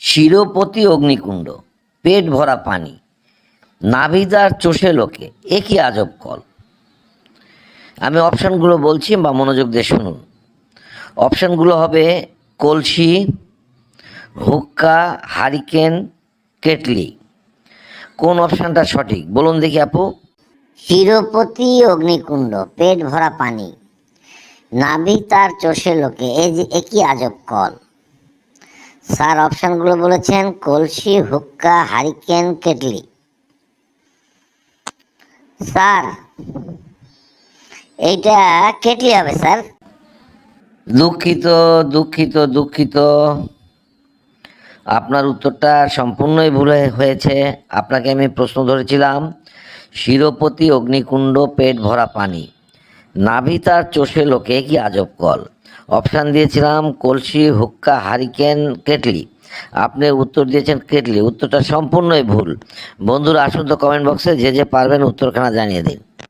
শিরোপতি অগ্নিকুণ্ড, পেট ভরা পানি নাভিদার চষে লোকে, এ কি আজব কল? আমি অপশানগুলো বলছি বা মনোযোগ দিয়ে শুনুন। অপশানগুলো হবে কলসি, হুক্কা, হারিকেন, কেটলি। কোন অপশানটা সঠিক? বলুন দেখি আপু। শিরোপতি অগ্নিকুণ্ড, পেট ভরা পানি নাভি তার চষে লোকে, এ একই আজব কল? স্যার, অপশনগুলো বলেছেন কলসি, হুক্কা, হারিকেন, কেটলি। স্যার, এইটা কেটলি হবে, স্যার। দুঃখিত দুঃখিত দুঃখিত। আপনার উত্তরটা সম্পূর্ণই ভুল হয়েছে। আপনাকে আমি প্রশ্ন ধরেছিলাম, শিরোপতি, অগ্নিকুণ্ড, পেট ভরা পানি। নাভি তার চষে লোকে কি আজব কল? অপশান দিয়েছিলাম কলসি, হুক্কা, হারিকেন, কেটলি। আপনি উত্তর দিয়েছেন কেটলি। উত্তরটা সম্পূর্ণই ভুল। বন্ধুরা, আসুন তো কমেন্ট বক্সে যে যে পারবেন উত্তরখানা জানিয়ে দিন।